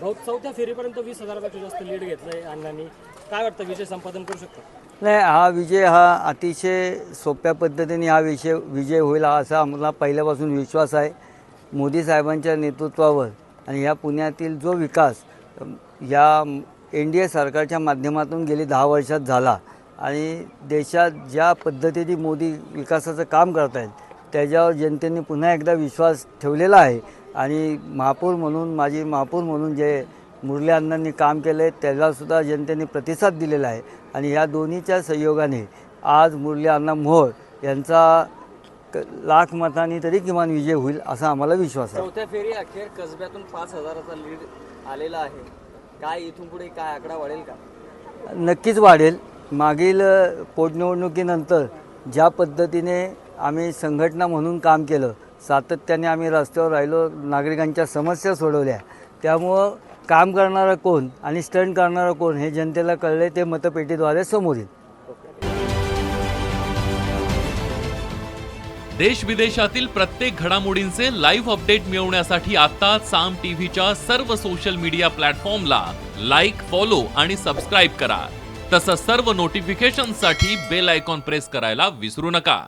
चौथ्या फेरीपर्यंत वीस हजारापेक्षा जास्त लीड घेतलंय अण्णांनी. काय वाटतं विजय संपादन करू शकतो? नाही हा विजय हा अतिशय सोप्या पद्धतीने हा विषय विजय होईल हा असा आम्हाला पहिल्यापासून विश्वास आहे. मोदी साहेबांच्या नेतृत्वावर आणि ह्या पुण्यातील जो विकास या एन डी ए सरकारच्या माध्यमातून गेली दहा वर्षात झाला आणि देशात ज्या पद्धतीने मोदी विकासाचं काम करत आहेत त्याच्यावर जनतेने पुन्हा एकदा विश्वास ठेवलेला आहे. आणि महापौर म्हणून माजी महापौर म्हणून जे मुरली अण्णांनी काम केलं आहे त्यालासुद्धा जनतेने प्रतिसाद दिलेला आहे. आणि या दोन्हीच्या सहयोगाने आज मुरली अण्णा मोहोळ यांचा लाख मतांनी तरी किमान विजय होईल असा आम्हाला विश्वास आहे. चौथ्या फेरी अखेर कसब्यातून पाच हजाराचा लीड आलेला आहे. काय इथून पुढे काय आकडा वाढेल का? नक्कीच वाढेल. मागील पोटनिवडणुकीनंतर ज्या पद्धतीने आम्ही संघटना म्हणून काम केलं सातत्याने आम्ही रस्त्यावर राहिलो नागरिकांच्या समस्या सोडवल्या. त्यामुळं काम करणारं कोण आणि स्टंट करणारं कोण हे जनतेला कळले ते मतपेटीद्वारे समोर येईल. देश विदेशातील प्रत्येक घडामोडींचे लाईव्ह अपडेट मिळवण्यासाठी आता साम टीव्हीच्या सर्व सोशल मीडिया प्लॅटफॉर्मला लाईक फॉलो आणि सबस्क्राईब करा. तसंच सर्व नोटिफिकेशनसाठी बेल आयकॉन प्रेस करायला विसरू नका.